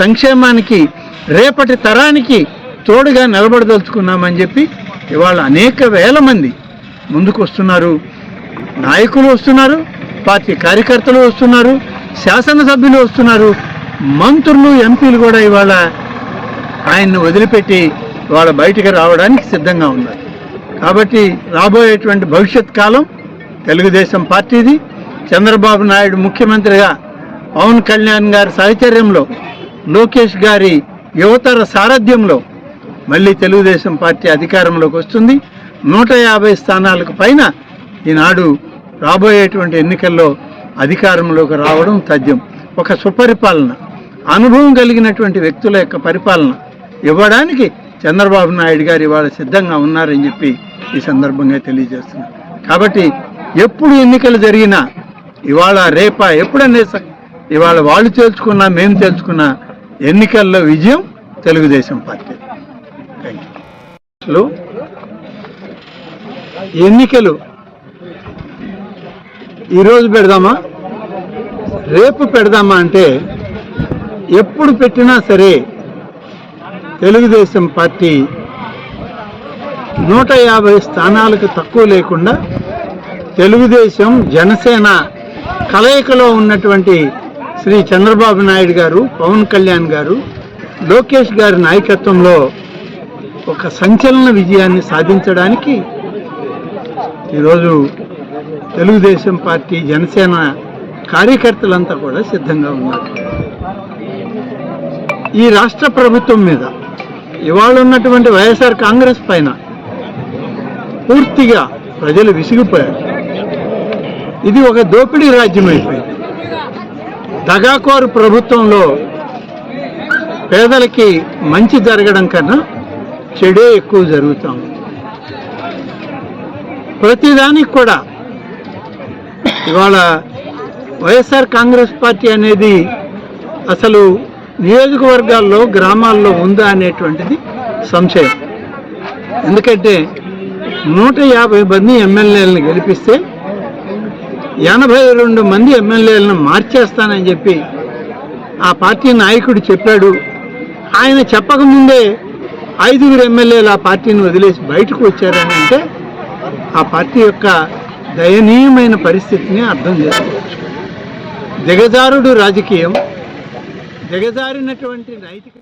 సంక్షేమానికి రేపటి తరానికి తోడుగా నిలబడదలుచుకున్నామని చెప్పి ఇవాళ అనేక వేల మంది ముందుకు వస్తున్నారు. నాయకులు వస్తున్నారు పార్టీ కార్యకర్తలు వస్తున్నారు శాసనసభ్యులు వస్తున్నారు. మంత్రులు ఎంపీలు కూడా ఇవాళ ఆయన్ని వదిలిపెట్టి వాళ్ళ బయటికి రావడానికి సిద్ధంగా ఉన్నారు. కాబట్టి రాబోయేటువంటి భవిష్యత్ కాలం తెలుగుదేశం పార్టీది. చంద్రబాబు నాయుడు ముఖ్యమంత్రిగా పవన్ కళ్యాణ్ గారి సాహచర్యంలో లోకేష్ గారి యువతర సారథ్యంలో మళ్ళీ తెలుగుదేశం పార్టీ అధికారంలోకి వస్తుంది. నూట యాభై స్థానాలకు పైన ఈనాడు రాబోయేటువంటి ఎన్నికల్లో అధికారంలోకి రావడం తథ్యం. ఒక సుపరిపాలన అనుభవం కలిగినటువంటి వ్యక్తుల యొక్క పరిపాలన ఇవ్వడానికి చంద్రబాబు నాయుడు గారు ఇవాళ సిద్ధంగా ఉన్నారని చెప్పి ఈ సందర్భంగా తెలియజేస్తున్నారు కాబట్టి ఎప్పుడు ఎన్నికలు జరిగినా ఇవాళ రేపా ఎప్పుడనే ఇవాళ వాళ్ళు తెలుసుకున్నా మేము తేల్చుకున్నా ఎన్నికల్లో విజయం తెలుగుదేశం పార్టీ. థ్యాంక్ యూ ఎన్నికలు ఈరోజు పెడదామా? రేపు పెడదామా అంటే ఎప్పుడు పెట్టినా సరే తెలుగుదేశం పార్టీ నూట యాభై స్థానాలకు తక్కువ లేకుండా తెలుగుదేశం జనసేన కలయికలో ఉన్నటువంటి శ్రీ చంద్రబాబు నాయుడు గారు పవన్ కళ్యాణ్ గారు లోకేష్ గారి నాయకత్వంలో ఒక సంచలన విజయాన్ని సాధించడానికి ఈరోజు తెలుగుదేశం పార్టీ జనసేన కార్యకర్తలంతా కూడా సిద్ధంగా ఉన్నారు. ఈ రాష్ట్ర ప్రభుత్వం మీద ఇవాళ ఉన్నటువంటి వైఎస్ఆర్ కాంగ్రెస్ పైన పూర్తిగా ప్రజలు విసిగిపోయారు. ఇది ఒక దోపిడీ రాజ్యం అయిపోయింది దగాకోరు ప్రభుత్వంలో పేదలకి మంచి జరగడం కన్నా చెడే ఎక్కువ జరుగుతాం. ప్రతిదానికి కూడా ఇవాళ వైఎస్ఆర్ కాంగ్రెస్ పార్టీ అనేది అసలు నియోజకవర్గాల్లో గ్రామాల్లో ఉందా అనేటువంటిది సంశయం. ఎందుకంటే నూట యాభై మంది ఎమ్మెల్యేలను గెలిపిస్తే ఎనభై రెండు మంది ఎమ్మెల్యేలను మార్చేస్తానని చెప్పి ఆ పార్టీ నాయకుడు చెప్పాడు. ఆయన చెప్పకముందే ఐదుగురు ఎమ్మెల్యేలు ఆ పార్టీని వదిలేసి బయటకు వచ్చారని అంటే ఆ పార్టీ యొక్క దయనీయమైన పరిస్థితిని అర్థం చేసుకోవచ్చు. దిగజారుడు రాజకీయం దిగజారినటువంటి నైతిక